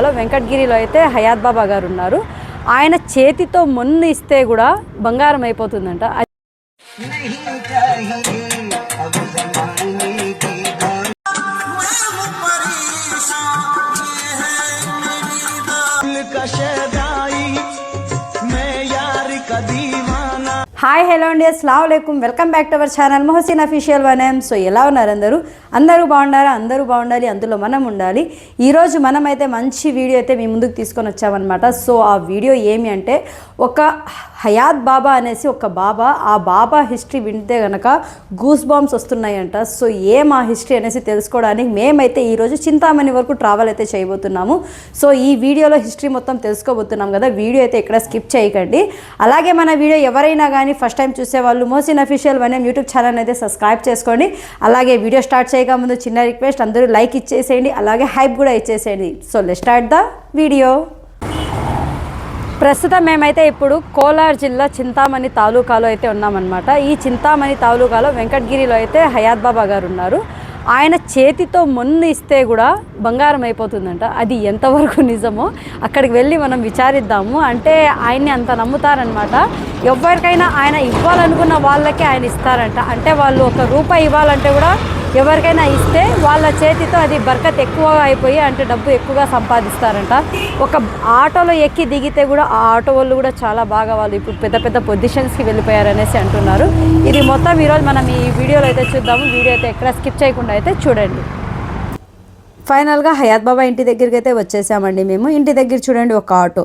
లో వెంకటగిరిలో అయితే హయాత్ బాబా గారు ఉన్నారు. ఆయన చేతితో మొన్ను ఇస్తే కూడా బంగారం అయిపోతుందంట. హాయ్ హలో అండి అస్సలం అయికం welcome back to our channel Mohsin official one so ఎలా ఉన్నారు అందరూ? అందరూ బాగున్నారా? అందరూ బాగుండాలి. అందులో మనం ఉండాలి. ఈరోజు మనమైతే మంచి వీడియో అయితే మీ ముందుకు తీసుకొని వచ్చామన్నమాట. సో ఆ వీడియో ఏమి అంటే ఒక హయాత్ బాబా అనేసి ఒక బాబా ఆ బాబా హిస్టరీ వింటే గనక గూస్ బాంబ్స్ వస్తున్నాయంట. సో ఏం ఆ హిస్టరీ అనేసి తెలుసుకోవడానికి మేమైతే ఈరోజు చింతామణి వరకు ట్రావెల్ అయితే చేయబోతున్నాము. సో ఈ వీడియోలో హిస్టరీ మొత్తం తెలుసుకోబోతున్నాం కదా వీడియో అయితే ఇక్కడ స్కిప్ చేయకండి. అలాగే మన వీడియో ఎవరైనా కానీ ఫస్ట్ టైం చూసేవాళ్ళు Mohsin official one YouTube channel అయితే సబ్స్క్రైబ్ చేసుకోండి. అలాగే వీడియో స్టార్ట్ చేయక ముందు చిన్న రిక్వెస్ట్ అందరూ లైక్ ఇచ్చేసేయండి అలాగే హైప్ కూడా ఇచ్చేసేయండి. So let start the video ప్రస్తుతం మేమైతే ఇప్పుడు కోలార్ జిల్లా చింతామణి తాలూకాలో అయితే ఉన్నామన్నమాట. ఈ చింతామణి తాలూకాలో వెంకటగిరిలో అయితే హయాత్ బాబా గారు ఉన్నారు. ఆయన చేతితో మొన్ను ఇస్తే కూడా బంగారం అయిపోతుందంట. అది ఎంతవరకు నిజమో అక్కడికి వెళ్ళి మనం విచారిద్దాము. అంటే ఆయన్ని అంత నమ్ముతారనమాట ఎవరికైనా ఆయన ఇవ్వాలనుకున్న వాళ్ళకే ఆయన ఇస్తారంట. అంటే వాళ్ళు ఒక రూపాయి ఇవ్వాలంటే కూడా ఎవరికైనా ఇస్తే వాళ్ళ చేతితో అది బర్కత్ ఎక్కువగా అయిపోయి అంటే డబ్బు ఎక్కువగా సంపాదిస్తారంట. ఒక ఆటోలో ఎక్కి దిగితే కూడా ఆ ఆటో వాళ్ళు కూడా చాలా బాగా వాళ్ళు ఇప్పుడు పెద్ద పెద్ద పొజిషన్స్కి వెళ్ళిపోయారనేసి అంటున్నారు. ఇది మొత్తం ఈరోజు మనం ఈ వీడియోలో అయితే చూద్దాము. వీడియో అయితే ఎక్కడ స్కిప్ చేయకుండా అయితే చూడండి. ఫైనల్గా హయాత్ బాబా ఇంటి దగ్గరికి అయితే వచ్చేసామండి మేము. ఇంటి దగ్గర చూడండి ఒక ఆటో.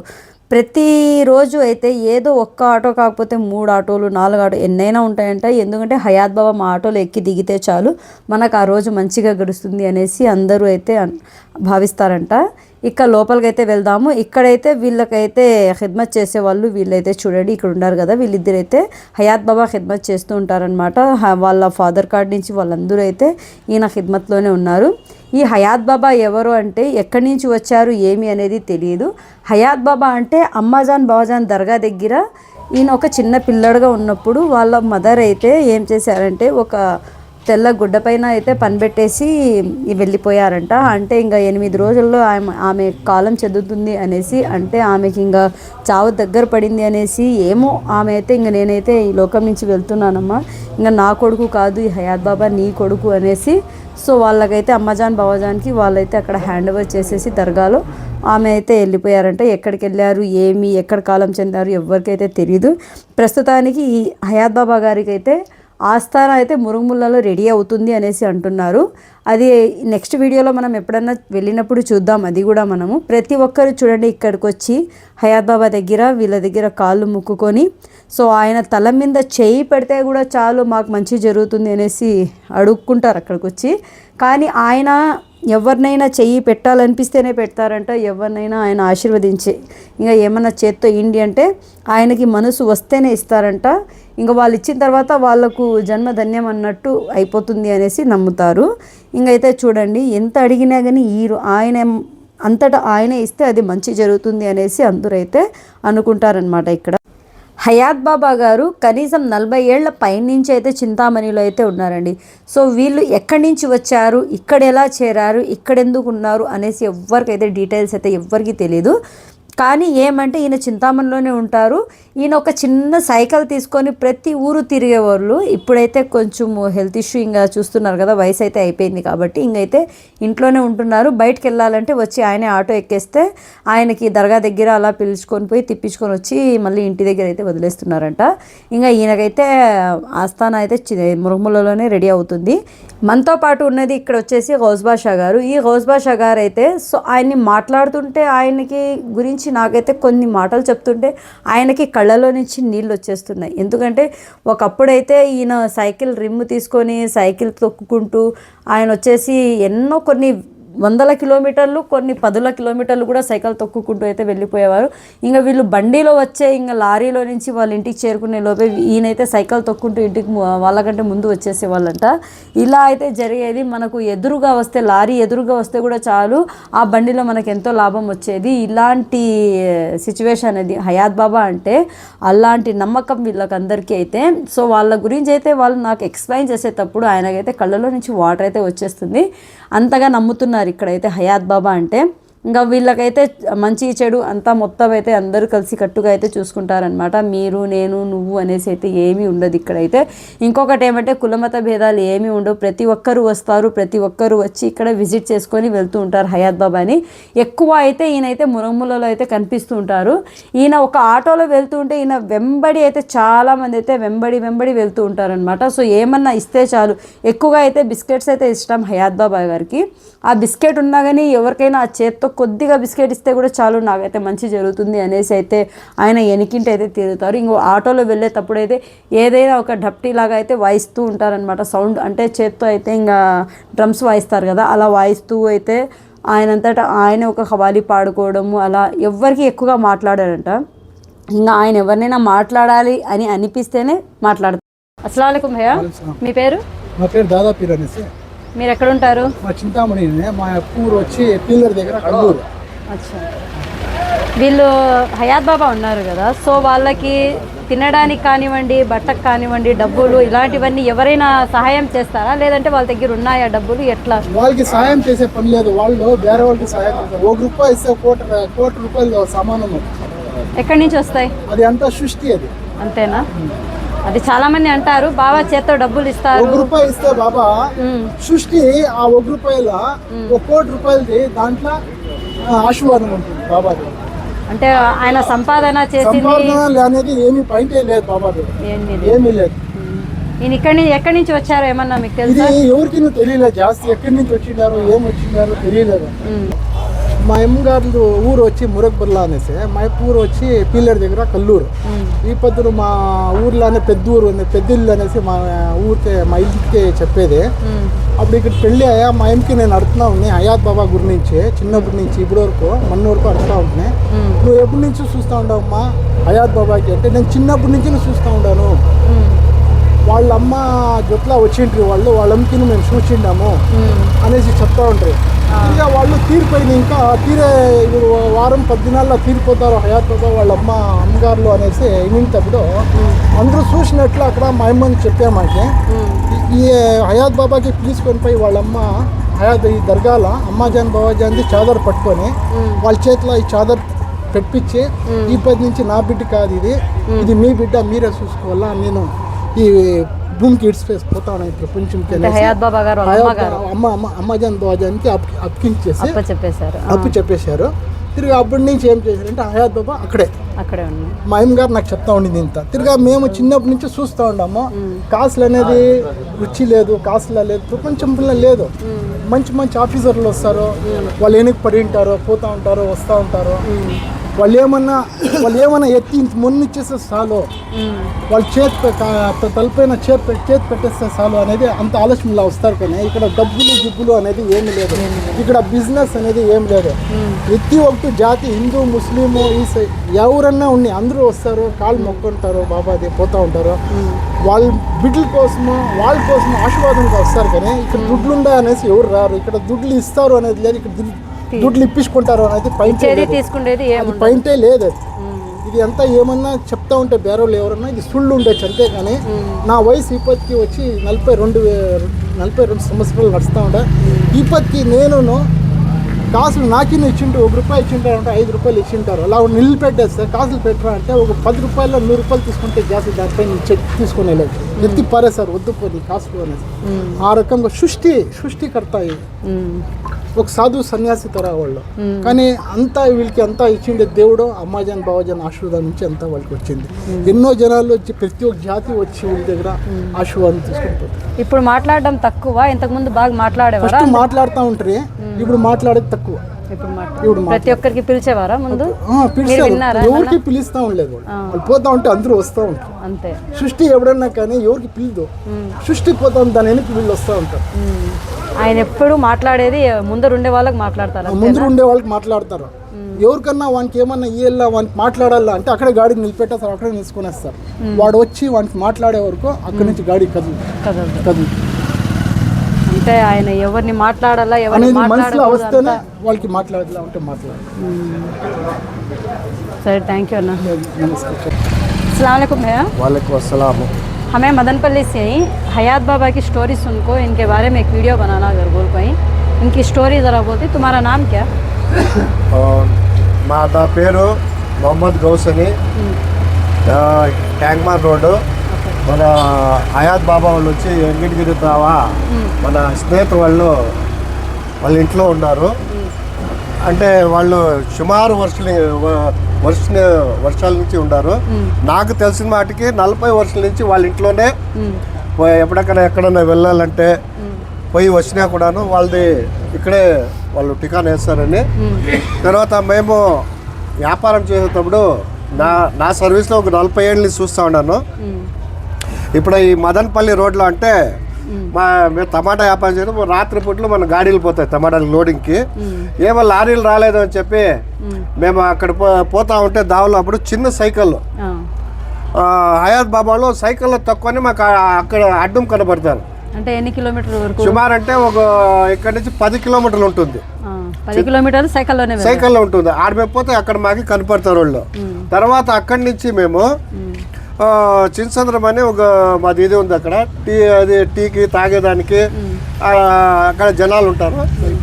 ప్రతిరోజు అయితే ఏదో ఒక్క ఆటో కాకపోతే మూడు ఆటోలు నాలుగు ఆటో ఎన్నైనా ఉంటాయంట. ఎందుకంటే హయాత్ బాబా మా ఆటోలో ఎక్కి దిగితే చాలు. మనకు ఆ రోజు మంచిగా గడుస్తుంది అనేసి అందరూ అయితే భావిస్తారంట. ఇక లోపలికి అయితే వెళ్దాము. ఇక్కడైతే వీళ్ళకైతే ఖిద్మత్ చేసే వాళ్ళు వీళ్ళైతే చూడండి ఇక్కడ ఉన్నారు కదా వీళ్ళిద్దరైతే హయాత్ బాబా ఖిద్మత్ చేస్తూ ఉంటారనమాట వాళ్ళ ఫాదర్ కార్డ్ నుంచి వాళ్ళందరూ అయితే ఈయన ఖిద్మత్లోనే ఉన్నారు. ఈ హయాత్ బాబా ఎవరు అంటే ఎక్కడి నుంచి వచ్చారు ఏమి అనేది తెలియదు హయాత్ బాబా అంటే అమ్మాజాన్ బాబాజాన్ దర్గా దగ్గర ఈయన ఒక చిన్న పిల్లడుగా ఉన్నప్పుడు వాళ్ళ మదర్ అయితే ఏం చేశారంటే ఒక తెల్ల గుడ్డ పైన అయితే పనిపెట్టేసి వెళ్ళిపోయారంట. అంటే ఇంకా ఎనిమిది రోజుల్లో ఆమె ఆమె కాలం చెందుతుంది అనేసి అంటే ఆమెకి ఇంకా చావు దగ్గర పడింది అనేసి ఏమో ఆమె అయితే ఇంక నేనైతే ఈ లోకం నుంచి వెళ్తున్నానమ్మా. ఇంకా నా కొడుకు కాదు ఈ హయాత్ బాబా నీ కొడుకు అనేసి సో వాళ్ళకైతే అమ్మజాన్ బాబాజాన్కి వాళ్ళైతే అక్కడ హ్యాండ్ ఓవర్ చేసేసి దర్గాలో ఆమె అయితే వెళ్ళిపోయారంట. ఎక్కడికి వెళ్ళారు ఏమి ఎక్కడ కాలం చెందారు ఎవరికైతే తెలియదు ప్రస్తుతానికి ఈ హయాత్ బాబా గారికి అయితే ఆస్థాన అయితే మురుగుముల్లలో రెడీ అవుతుంది అనేసి అంటున్నారు. అది నెక్స్ట్ వీడియోలో మనం ఎప్పుడన్నా వెళ్ళినప్పుడు చూద్దాం. అది కూడా మనము. ప్రతి ఒక్కరు చూడండి ఇక్కడికి వచ్చి హయాత్ బాబా దగ్గర వీళ్ళ దగ్గర కాళ్ళు ముక్కుకొని సో ఆయన తల మీద చేయి పెడితే కూడా చాలు మాకు మంచి జరుగుతుంది అనేసి అడుక్కుంటారు అక్కడికి వచ్చి కానీ ఆయన ఎవరినైనా చెయ్యి పెట్టాలనిపిస్తేనే పెడతారంట ఎవరినైనా ఆయన ఆశీర్వదించి. ఇంకా ఏమన్నా చేత్తో ఇండి అంటే ఆయనకి మనసు వస్తేనే ఇస్తారంట. ఇంకా వాళ్ళు ఇచ్చిన తర్వాత వాళ్ళకు జన్మధన్యం అన్నట్టు అయిపోతుంది అనేసి నమ్ముతారు. ఇంకైతే చూడండి ఎంత అడిగినా కానీ ఈ ఆయన అంతటా ఆయనే ఇస్తే అది మంచి జరుగుతుంది అనేసి అందరూ అయితే అనుకుంటారనమాట ఇక్కడ. హయాత్ బాబా గారు కనీసం నలభై ఏళ్ళ పైనుంచి అయితే చింతామణిలో అయితే ఉన్నారండి. సో వీళ్ళు ఎక్కడి నుంచి వచ్చారు? ఇక్కడ ఎలా చేరారు? ఇక్కడెందుకు ఉన్నారు? అనేసి ఎవరికైతే డీటెయిల్స్ అయితే ఎవ్వరికీ తెలియదు కానీ ఏమంటే ఈయన చింతామణిలోనే ఉంటారు. ఈయన ఒక చిన్న సైకిల్ తీసుకొని ప్రతి ఊరు తిరిగేవాళ్ళు. ఇప్పుడైతే కొంచెం హెల్త్ ఇష్యూ ఇంకా చూస్తున్నారు కదా వయసు అయితే అయిపోయింది కాబట్టి ఇంకైతే ఇంట్లోనే ఉంటున్నారు. బయటకు వెళ్ళాలంటే వచ్చి ఆయనే ఆటో ఎక్కేస్తే ఆయనకి దర్గా దగ్గర అలా పిలుచుకొని పోయి తిప్పించుకొని వచ్చి మళ్ళీ ఇంటి దగ్గర అయితే వదిలేస్తున్నారంట. ఇంకా ఈయనకైతే ఆస్థాన అయితే చి- మురుగుములలోనే రెడీ అవుతుంది. మనతో పాటు ఉన్నది ఇక్కడ వచ్చేసి హౌస్ గారు. ఈ హౌస్ గారు అయితే సో ఆయన్ని మాట్లాడుతుంటే ఆయనకి గురించి నాకైతే కొన్ని మాటలు చెప్తుంటే ఆయనకి కళ్ళలో నుంచి నీళ్ళు వచ్చేస్తున్నాయి. ఎందుకంటే ఒకప్పుడైతే ఈయన సైకిల్ రిమ్ తీసుకొని సైకిల్ తొక్కుకుంటూ ఆయన వచ్చేసి ఎన్నో కొన్ని వందల కిలోమీటర్లు కొన్ని పదుల కిలోమీటర్లు కూడా సైకిల్ తొక్కుకుంటూ అయితే వెళ్ళిపోయేవారు. ఇంకా వీళ్ళు బండిలో వచ్చే ఇంకా లారీలో నుంచి వాళ్ళ ఇంటికి చేరుకునే లోపే ఈయనైతే సైకిల్ తొక్కుంటూ ఇంటికి వాళ్ళకంటే ముందు వచ్చేసేవాళ్ళంట. ఇలా అయితే జరిగేది. మనకు ఎదురుగా వస్తే లారీ ఎదురుగా వస్తే కూడా చాలు. ఆ బండిలో మనకు ఎంతో లాభం వచ్చేది. ఇలాంటి సిచ్యువేషన్ అనేది హయాత్ బాబా అంటే అలాంటి నమ్మకం వీళ్ళకందరికీ అయితే. సో వాళ్ళ గురించి అయితే వాళ్ళు నాకు ఎక్స్ప్లెయిన్ చేసేటప్పుడు ఆయనకైతే కళ్ళలో నుంచి వాటర్ అయితే వచ్చేస్తుంది. అంతగా నమ్ముతున్నారు ఇక్కడైతే హయాత్ బాబా అంటే. ఇంకా వీళ్ళకైతే మంచి చెడు అంతా మొత్తం అయితే అందరూ కలిసి కట్టుగా అయితే చూసుకుంటారనమాట మీరు నేను నువ్వు అనేసి అయితే ఏమీ ఉండదు ఇక్కడైతే. ఇంకొకటి ఏమంటే కులమత భేదాలు ఏమీ ఉండవు. ప్రతి ఒక్కరు వస్తారు ప్రతి ఒక్కరు వచ్చి ఇక్కడ విజిట్ చేసుకొని వెళ్తూ ఉంటారు హయాత్ బాబాని ఎక్కువ అయితే ఈయన అయితే మురములలో అయితే కనిపిస్తూ ఉంటారు. ఈయన ఒక ఆటోలో వెళ్తూ ఉంటే ఈయన వెంబడి అయితే చాలా మంది అయితే వెంబడి వెంబడి వెళ్తూ ఉంటారనమాట సో ఏమన్నా ఇస్తే చాలు. ఎక్కువగా అయితే బిస్కెట్స్ అయితే ఇష్టం హయాత్ బాబా గారికి. ఆ బిస్కెట్ ఉన్నా కానీ ఎవరికైనా ఆ చేత్తో కొద్దిగా బిస్కెట్ ఇస్తే కూడా చాలు నాకైతే మంచి జరుగుతుంది అనేసి అయితే ఆయన ఎనికింటి అయితే తిరుగుతారు ఇంకో ఆటోలో వెళ్ళేటప్పుడు అయితే ఏదైనా ఒక డప్టీ లాగా అయితే వాయిస్తూ ఉంటారనమాట సౌండ్ అంటే చేత్తో అయితే ఇంకా డ్రమ్స్ వాయిస్తారు కదా అలా వాయిస్తూ అయితే ఆయనంతటా ఆయన ఒక హవాలి పాడుకోవడము అలా ఎవ్వరికి ఎక్కువగా మాట్లాడారంట. ఇంకా ఆయన ఎవరినైనా మాట్లాడాలి అని అనిపిస్తేనే మాట్లాడతారు. అస్సలం భయ్య. మీ పేరు? మా పేరు దాదాపీర్ అనేసి మీరు ఎక్కడ ఉంటారు మా చింతామణి మా ఊరు వచ్చి పిల్లర్ దగ్గర కల్లూరు అచ్చా. వీళ్ళు హయాత్ బాబా ఉన్నారు కదా. సో వాళ్ళకి తినడానికి కానివ్వండి బట్టకు కానివ్వండి డబ్బులు ఇలాంటివన్నీ ఎవరైనా సహాయం చేస్తారా? లేదంటే వాళ్ళ దగ్గర ఉన్నాయా డబ్బులు? ఎట్లా? వాళ్ళకి సాయం చేసే పని లేదు. వాళ్ళు వేరే వాళ్ళకి సాయం చేస్తారు. ఒక రూపాయి ఇస్తే కోటి కోటి రూపాయలు సమానం. ఎక్కడి నుంచి వస్తాయి? అది అంతా సృష్టి అది. అంతేనా? అది చాలా మంది అంటారు బాబా చేత్తో డబ్బులు ఇస్తారు. ఒక రూపాయి ఇస్తే బాబా సృష్టి ఆ ఒక రూపాయల ఒక కోటి రూపాయలది దాంట్లో ఆశీర్వాదం ఉంటుంది బాబాది. అంటే ఆయన సంపాదన చేసింది. సంపాదన అనేది ఏమీ పాయింటే లేదు ఇది? ఏమీ లేదు. ఈయన ఇక్కడి నుంచి ఎక్కడి నుంచి వచ్చారో ఏమన్నా మీకు తెలుసా? ఎవరికి తెలియలేదు. జాస్తి ఎక్కడి నుంచి వచ్చినారు ఏం వచ్చినారు తెలియలేదు. మా అమ్మగారు ఊరు వచ్చి మురక్బర్లా అనేసి మా ఊరు వచ్చి పిల్లర్ దగ్గర కల్లూరు. ఈ పొద్దున మా ఊర్లోనే పెద్ద ఊరు ఉంది పెద్ద ఇల్లు అనేసి మా ఊరికి మా ఇంటికి చెప్పేది. అప్పుడు ఇక్కడ పెళ్ళి అయ్యా మా ఇంటికి నేను అడుగుతున్నా ఉన్నాయి హయాత్ బాబా గురి నుంచి చిన్నప్పటి నుంచి ఇప్పటి వరకు మొన్న వరకు అడుగుతా ఉంటున్నాయి నువ్వు ఎప్పటి నుంచి చూస్తూ ఉండవమ్మా హయాత్ బాబాకి అంటే నేను చిన్నప్పటి నుంచి నేను చూస్తూ ఉన్నాను వాళ్ళ అమ్మ జొట్లా వచ్చిండ్రి వాళ్ళు వాళ్ళ అమ్మకి మేము చూసిండాము. అనేసి చెప్తా ఉంటారు ఇంకా వాళ్ళు తీరిపోయింది. ఇంకా తీరే ఇప్పుడు వారం పది దినాల్లో తీరిపోతారు హయాత్ బాబా వాళ్ళ అమ్మ అమ్మగారులు అనేసి వింటప్పుడు అందరూ చూసినట్లు అక్కడ మా అమ్మని ఈ హయాత్ బాబాకి పిలుచుకొని పోయి వాళ్ళమ్మ హయాత్ ఈ దర్గాల అమ్మాజాన్ బాబాజాన్ది చాదర్ పట్టుకొని వాళ్ళ చేతిలో ఈ చాదర్ పెట్టించి ఈ పది నుంచి నా బిడ్డ కాదు ఇది. ఇది మీ బిడ్డ మీరే చూసుకోవాలా? నేను ఈ భూమికి ఇడిచిపేసి పోతాను ఈ ప్రపంచంకి హయాత్ బాబా గారు అమ్మ అమ్మ అమ్మజాన్ అప్ అప్పించేసి అప్ప చెప్పేశారు. అప్పు చెప్పేశారు. తిరిగి అప్పటి నుంచి ఏం చేశారంటే హయాత్ బాబా అక్కడే. అక్కడే ఉన్నాం. మా అమ్మ గారు నాకు చెప్తా ఉండింది ఇంత. తిరిగా మేము చిన్నప్పటి నుంచి చూస్తూ ఉన్నాము కాసులు అనేది రుచి లేదు కాసులు లేదు ప్రపంచంలో లేదు. మంచి మంచి ఆఫీసర్లు వస్తారు. వాళ్ళు వెనక్కి పడి ఉంటారు పోతూ ఉంటారు వస్తూ ఉంటారు. వాళ్ళు ఏమన్నా వాళ్ళు ఏమన్నా ఎత్తి మొన్న ఇచ్చేస్తే చాలు. వాళ్ళు చేతి తలపైన చేతి చేతి పెట్టేస్తే చాలు అనేది అంత ఆలోచనలో వస్తారు కానీ ఇక్కడ డబ్బులు గిబ్బులు అనేది ఏమి లేదు. ఇక్కడ బిజినెస్ అనేది ఏం లేదు. ప్రతి ఒక్క జాతి హిందూ ముస్లిము ఈసై ఎవరన్నా ఉన్నాయి అందరూ వస్తారు కాళ్ళు మొక్కుంటారు బాబాది పోతూ ఉంటారు. వాళ్ళ బిడ్డల కోసము వాళ్ళ కోసం ఆశీర్వాదంగా వస్తారు కానీ ఇక్కడ దుడ్లు అనేసి ఎవరు రారు. ఇక్కడ దుడ్లు ఇస్తారు అనేది లేదు ఇక్కడ దుడ్లు- ఇప్పించుకుంటారు అనేది పైన తీసుకునేది ఏముండదు. పాయింటే లేదు. ఇది అంతా ఏమన్నా చెప్తా ఉంటే బేరోళ్ళు ఎవరన్నా ఇది సుళ్ళు ఉండొచ్చు అంతేగాని నా వయసు ఇప్పటికి వచ్చి నలభై రెండు నలభై రెండు సంవత్సరాలు నడుస్తూ ఉండే. ఇప్పటికి నేను కాసులు నాకిన ఇచ్చింటూ ఒక రూపాయి ఇచ్చింటారు అంటే ఐదు రూపాయలు ఇచ్చింటారు. అలా నిల్లు పెట్టేస్తే కాసులు పెట్టరా అంటే ఒక పది రూపాయలు నూరు రూపాయలు తీసుకుంటే గ్యాస్ దానిపైన చెక్ తీసుకుని వెళ్ళదు ఎత్తి పారేశారు వద్దు పోనీ కాసులు అనేసి ఆ రకంగా సృష్టి సృష్టికర్త ఇది. ఒక సాధు సన్యాసి తర వాళ్ళు. కానీ అంతా వీళ్ళకి అంతా ఇచ్చిండే దేవుడు అమ్మాజాన్ బాబాజాన్ ఆశీర్వాదం నుంచి అంతా వాళ్ళకి వచ్చింది. ఎన్నో జనాలు వచ్చి ప్రతి ఒక్క జాతి వచ్చి వీళ్ళ దగ్గర ఆశీర్వాదం తీసుకుంటారు ఇప్పుడు మాట్లాడడం తక్కువ ఇంతకుముందు బాగా మాట్లాడేవారా? ఫస్ట్ మాట్లాడుతూ ఉంటారు ఇప్పుడు మాట్లాడేది తక్కువ. ఇప్పుడు ప్రతి ఒక్కరికి పిలిచేవారా ముందు? ఎవరికి పిలుస్తూ ఉండలేదు వాళ్ళు. పోతా ఉంటే అందరూ వస్తూ ఉంటారు. అంతే. సృష్టి ఎవడన్నా కానీ ఎవరికి పిలదు. సృష్టి పోతా దాని వెనక్కి వీళ్ళు వస్తూ ఉంటారు. ఆయన ఎప్పుడు మాట్లాడేది ముందర ఉండే వాళ్ళకి మాట్లాడతారు ముందర ఉండే వాళ్ళకి మాట్లాడతారు. ఎవరికన్నా వానికి ఏమన్నా ఇయ్యల్లా వానికి మాట్లాడాలా అంటే అక్కడే గాడికి నిలిపెట్టేస్తారు అక్కడే నిలుచుకునేస్తారు. వాడు వచ్చి వానికి మాట్లాడే వరకు అక్కడి నుంచి గాడి కదు కదు అంటే ఆయన ఎవరిని మాట్లాడాలా ఎవరిని మనసులో వస్తేనే వాళ్ళకి మాట్లాడాలా అంటే మాట్లాడాలి. సరే థ్యాంక్ యూ అన్న. నమస్కారం. అస్సలం వాళ్ళకు వాళ్ళకి అస్సలాము. हमें मदनपल्ली से ही हयात बाबा की स्टोरी सुन को इनके बारे में एक वीडियो बनाना अगर बोल पाई इनकी स्टोरी ज़रा बोलती तुम्हारा नाम क्या ఆ, మా నా పేరు మొహమ్మద్ గౌసని ఆ, ట్యాంక్మార్ రోడ్డు మన హయాత్ బాబా వాళ్ళు వచ్చి ఎంగిటిగిరి తావా మన స్నేహితులు వాళ్ళు వాళ్ళ ఇంట్లో ఉన్నారు అంటే వాళ్ళు సుమారు వర్షాలు వర్ష వర్షాల నుంచి ఉన్నారు నాకు తెలిసిన వాటికి నలభై వర్షాల నుంచి వాళ్ళ ఇంట్లోనే ఎప్పుడెక్కడ ఎక్కడన్నా వెళ్ళాలంటే పోయి వచ్చినా కూడాను వాళ్ళది ఇక్కడే వాళ్ళు టికాన్ వేస్తారని. తర్వాత మేము వ్యాపారం చేసేటప్పుడు నా నా సర్వీస్లో ఒక నలభై ఏళ్ళు చూస్తూ ఉన్నాను. ఇప్పుడు ఈ మదన్పల్లి రోడ్లో అంటే మా మేము టమాటా వ్యాపారం చేయడం రాత్రి పూట్లు మన గాడీలు పోతాయి టమాటాలు లోడింగ్కి. ఏమో లారీలు రాలేదు అని చెప్పి మేము. అక్కడ పోతా ఉంటే దావలో అప్పుడు చిన్న సైకిల్ హయాత్ బాబాలో సైకిల్లో తక్కువని మాకు అక్కడ అడ్డం కనబడతారు. అంటే ఎన్ని కిలోమీటర్ల వరకు? సుమారు అంటే ఒక ఇక్కడ నుంచి పది కిలోమీటర్లు ఉంటుంది. పది కిలోమీటర్లు సైకిల్లోనే. సైకిల్లో ఉంటుంది. ఆడ మేము పోతే అక్కడ మాకి కనపడతారు వాళ్ళు. తర్వాత అక్కడి నుంచి మేము. ఆ, చిన్సంద్రం ఒక మాది ఇది ఉంది అక్కడ. టీ అది టీకి తాగేదానికి అక్కడ జనాలు ఉంటారు.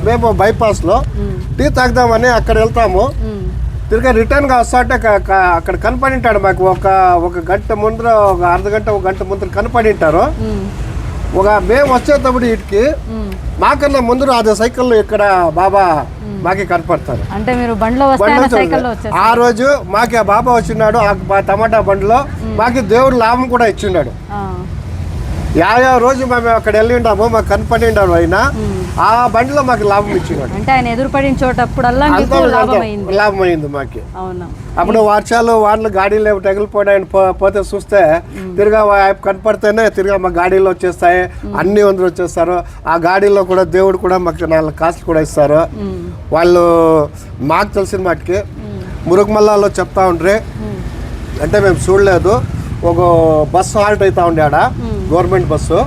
మేము బైపాస్లో టీ తాగుదామని అక్కడ వెళ్తాము. తిరిగి రిటర్న్గా వస్తాంటే అక్కడ కనపడి ఉంటాడు మాకు. ఒక ఒక గంట ముందర ఒక అర్ధ గంట ఒక గంట ముందర కనపడి ఉంటారు ఒక మేము వచ్చేటప్పుడు ఇటుకి మాకన్నా ముందర అదే సైకిల్లో ఇక్కడ బాబా. మాకి కనపడతారు. అంటే మీరు బండ్లో ఆ రోజు మాకి ఆ బాబా వచ్చినాడు ఆ టమాటా బండిలో మాకి దేవుడు లాభం కూడా ఇచ్చిన్నాడు ఆ. యా రోజు మేము అక్కడ వెళ్ళి ఉన్నాము మాకు కనపడి ఉన్నాడు ఆయన. ఆ బండిలో మాకు లాభం ఇచ్చినాడు అంటే ఆయన ఎదురుపడిన చోటప్పుడల్లా మీకు అంతా లాభం అయింది లాభం అయింది మాకి. అవునా? అప్పుడు వర్షాలు వానలు గాడీలు పో పోతే చూస్తే తిరిగా కనపడితేనే తిరిగా మా గాడీలో వచ్చేస్తాయి. అన్ని వందలు వచ్చేస్తారు. ఆ గాడీలో కూడా దేవుడు కూడా మాకు నాలుగు కాసులు కూడా ఇస్తారు. వాళ్ళు మాకు తెలిసిన మాటికి మురుగుమల్లాలో చెప్తా ఉండ్రి. అంటే మేము చూడలేదు. ఒక బస్సు హాల్ట్ అవుతా ఉండే ఆడ. Government bus.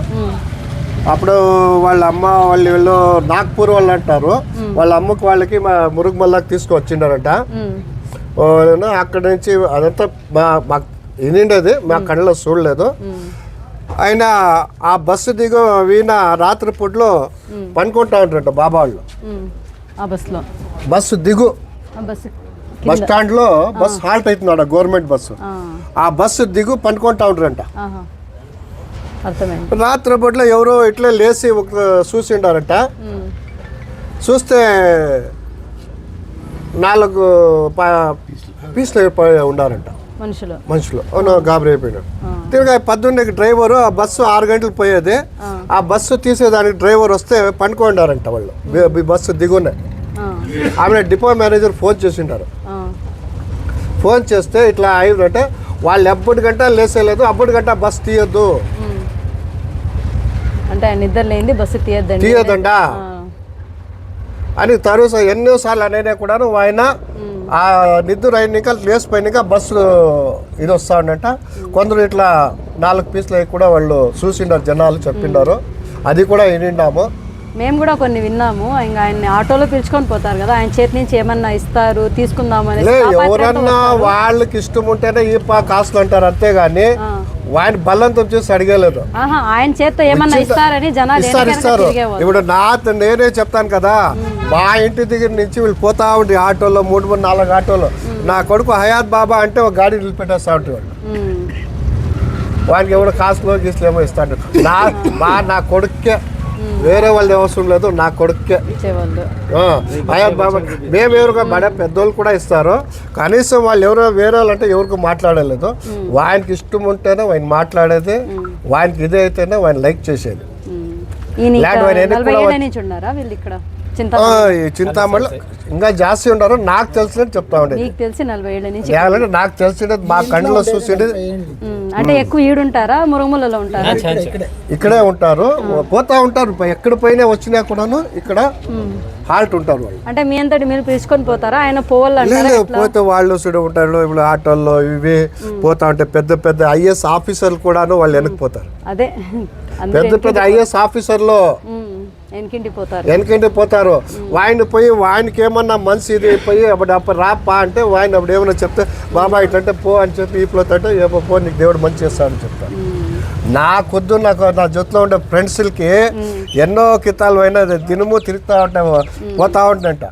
అప్పుడు వాళ్ళ అమ్మ వాళ్ళు వీళ్ళు నాగ్పూర్ వాళ్ళు అంటారు. వాళ్ళ అమ్మకి వాళ్ళకి మా మురుగుమల్లాకి తీసుకొచ్చిండారంట అక్కడ నుంచి అదంతా మా మాకు వినిండేది మా కళ్ళలో చూడలేదు. ఆయన ఆ బస్సు దిగు వీణ రాత్రి పూటలో పనుకుంటా ఉంటారంట బాబా వాళ్ళు. బస్సు దిగు. బస్ స్టాండ్లో బస్ హాల్ట్ అవుతున్నాడు గవర్నమెంట్ బస్సు. ఆ. బస్సు దిగు పనుకుంటా ఉంటారంట రాత్రి పూటలో ఎవరో ఇట్లే లేచి ఒక చూసిండారంట. ఉమ్. చూస్తే నాలుగు పీసులు అయిపోయి ఉండారంట. మనుషులు. మనుషులు. అవును గాబరి అయిపోయినాడు తిరిగి పద్దెనిమిదికి డ్రైవరు ఆ బస్సు ఆరు గంటలు పోయేది. ఆ. బస్సు తీసేదానికి డ్రైవర్ వస్తే పండుకుండారంట వాళ్ళు. బస్సు దిగునే. ఆ. ఆమె డిపో మేనేజర్ ఫోన్ చేసింటారు ఆ. ఫోన్ చేస్తే ఇట్లా అయిందంటే వాళ్ళు ఎప్పటికంటే లేసేయలేదు అప్పటికంటే బస్సు తీయొద్దు. అంటే ఆయన నిద్ర లేనిది బస్సు తీయద్దండి. ఆ. అని తరుస ఎన్నోసార్లు అనేది కూడాను ఆయన ఆ నిద్ర అయినాక లేచిపోయినాక బస్సు ఇది వస్తా ఉండంట. కొందరు ఇట్లా నాలుగు పీసులు కూడా వాళ్ళు చూసిండారు జనాలు చెప్పిండారు అది కూడా వినిండాము. మేము కూడా కొన్ని విన్నాము. ఇంకా ఆయన్ని ఆటోలో పిలుచుకొని పోతారు కదా ఆయన చేతి నుంచి ఏమన్నా ఇస్తారు తీసుకుందాం అనేసి. లే కాపాత్రతో ఎవరన్నా. వాళ్ళకి ఇష్టం ఉంటేనే ఈ పా కాసులు అంటారు అంతేగాని. ఆయన బల్లంతో చూసి అడిగలేదు. ఆయన చేత్తో ఏమన్నా ఇస్తారని జనాలు ఇస్తారు ఇస్తారు. ఇప్పుడు నా నేనే చెప్తాను కదా మా ఇంటి దగ్గర నుంచి వీళ్ళు పోతా ఉండి ఆటోలో మూడు మూడు నాలుగు ఆటోలు నా కొడుకు హయాత్ బాబా అంటే ఒక గాడి నిలిపెట్టేస్తా ఉంటాడు. వానికి ఎవడో కాసులో గీసులు ఏమో ఇస్తాడు. నా మా నా కొడుక్కే వేరే వాళ్ళది అవసరం లేదు నా ఆ, హయాత్ బాబా మేము ఎవరికో బడే పెద్దోళ్ళు కూడా ఇస్తారు. కనీసం వాళ్ళు ఎవరో వేరే వాళ్ళు అంటే ఎవరికి మాట్లాడలేదు. వానికి ఇష్టం ఉంటేనే ఆయన మాట్లాడేది. వానికి ఇదే అయితేనే వాడిని లైక్ చేసేది. ఎన్ని నలభై కూడా ఏళ్ళ వచ్చి- నుంచి ఉన్నారా వీళ్ళు ఇక్కడ చింత ఆ, ఈ చింతామణిలో ఇంకా జాస్తి ఉన్నారు నాకు తెలిసినట్టు చెప్తా ఉండేది మీకు తెలిసి నలభై ఏళ్ళ నుంచి ఏమంటే నాకు తెలిసినది మా కళ్ళలో చూసిండేది. అంటే ఎక్కువ ఈడుంటారా? మురుగుములలో ఉంటారా? ఇక్కడే ఉంటారు. పోతా ఉంటారు. ఎక్కడ పైన వచ్చినా కూడాను ఇక్కడ హాల్ట్ ఉంటారు వాళ్ళు. అంటే మీ అంతటి మీరు పిలుచుకొని పోతారా? ఆయన పోవాలంటారా లేదు పోతే వాళ్ళు చూడ ఉంటారు. ఇప్పుడు ఆటోల్లో ఇవి పోతా ఉంటే పెద్ద పెద్ద ఐఏఎస్ ఆఫీసర్లు కూడాను వాళ్ళు వెనక్కి పోతారు. అదే. పెద్ద పెద్ద ఐఏఎస్ ఆఫీసర్లు ఉమ్. వెనకింటి పోతారు. వాయిని పోయి వాయినికి ఏమన్నా మనసు ఇది పోయి అప్పుడు అప్పుడు రాపా అంటే వాయిని అప్పుడు ఏమన్నా చెప్తే బాబా ఇట్లంటే పో అని చెప్పి పోతుంటే ఏమో పో నీకు దేవుడు మంచి చేస్తాడని చెప్తాను నా కొద్దు నాకు నా జొత్తులో ఉండే ఫ్రెండ్స్కి ఎన్నో కితాలు అయినా దినము తిరుగుతూ ఉంటా పోతా ఉంటంట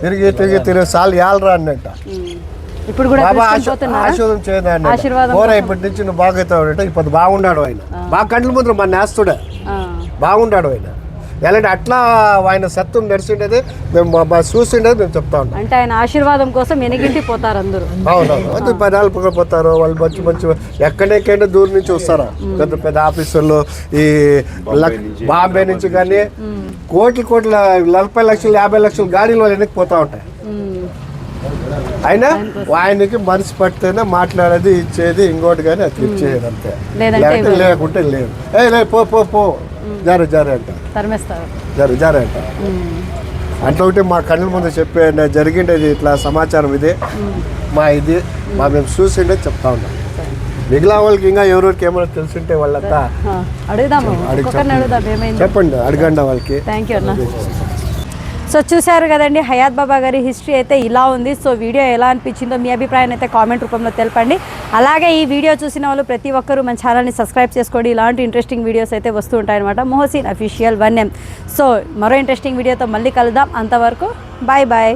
తిరిగి తిరిగి తిరిగి సార్లు ఏళ్ళరా అన్నట్ట ఇప్పుడు కూడా ఆశీర్వాదం చేయదండి పోరా ఇప్పటి నుంచి నువ్వు అంటే ఇప్పుడు బాగున్నాడు ఆయన. బాగా కండ్ల ముందు మన నేస్తుడే. ఆ, బాగున్నాడు ఆయన. ఎలాంటి అట్లా ఆయన సత్వం నడిచిండేది మేము చూసిండేది మేము చెప్తా ఉన్నాం. అంటే ఆయన ఆశీర్వాదం కోసం ఎనిగింటి పోతారు అందరూ. అవునవును. అది పదాలు పడిపోతారు వాళ్ళు మంచి మంచి ఎక్కడెక్కడైనా దూరం నుంచి వస్తారు? పెద్ద పెద్ద ఆఫీసర్లు ఈ బాంబే నుంచి కానీ కోట్ల కోట్ల నలభై లక్షలు యాభై లక్షల గాడీలు వాళ్ళు వెనక్కి పోతా ఉంటాయి? అయినా ఆయనకి మనసు పడితేనే మాట్లాడేది ఇచ్చేది ఇంకోటి కానీ అది ఇచ్చేది అంతే. లేకుంటే లేదు. ఏ లే పో పో పో. జారు జారు అంట. జారు జారు అంట. అట్లా ఒకటి మా కళ్ళ ముందు చెప్పే జరిగిండేది ఇట్లా సమాచారం ఇది. మా ఇది మా మేము చూసిండే చెప్తా ఉన్నాం. మిగిలిన వాళ్ళకి ఇంకా ఎవరెవరికి ఏమైనా తెలుసుంటే వాళ్ళంతా అడుగుదాము. చెప్పండి. అడగండి వాళ్ళకి. థ్యాంక్ యూ సో చూశారు కదండి హయాత్ బాబా గారి హిస్టరీ అయితే ఇలా ఉంది. సో వీడియో ఎలా అనిపించిందో మీ అభిప్రాయాన్ని అయితే కామెంట్ రూపంలో తెలపండి. అలాగే ఈ వీడియో చూసిన వాళ్ళు ప్రతి ఒక్కరూ మన ఛానల్ని సబ్స్క్రైబ్ చేసుకోండి. ఇలాంటి ఇంట్రెస్టింగ్ వీడియోస్ అయితే వస్తూ ఉంటాయన్నమాట. మొహసిన్ అఫీషియల్ వన్ ఎం సో మరో ఇంట్రెస్టింగ్ వీడియోతో మళ్ళీ కలుద్దాం. అంతవరకు బాయ్ బాయ్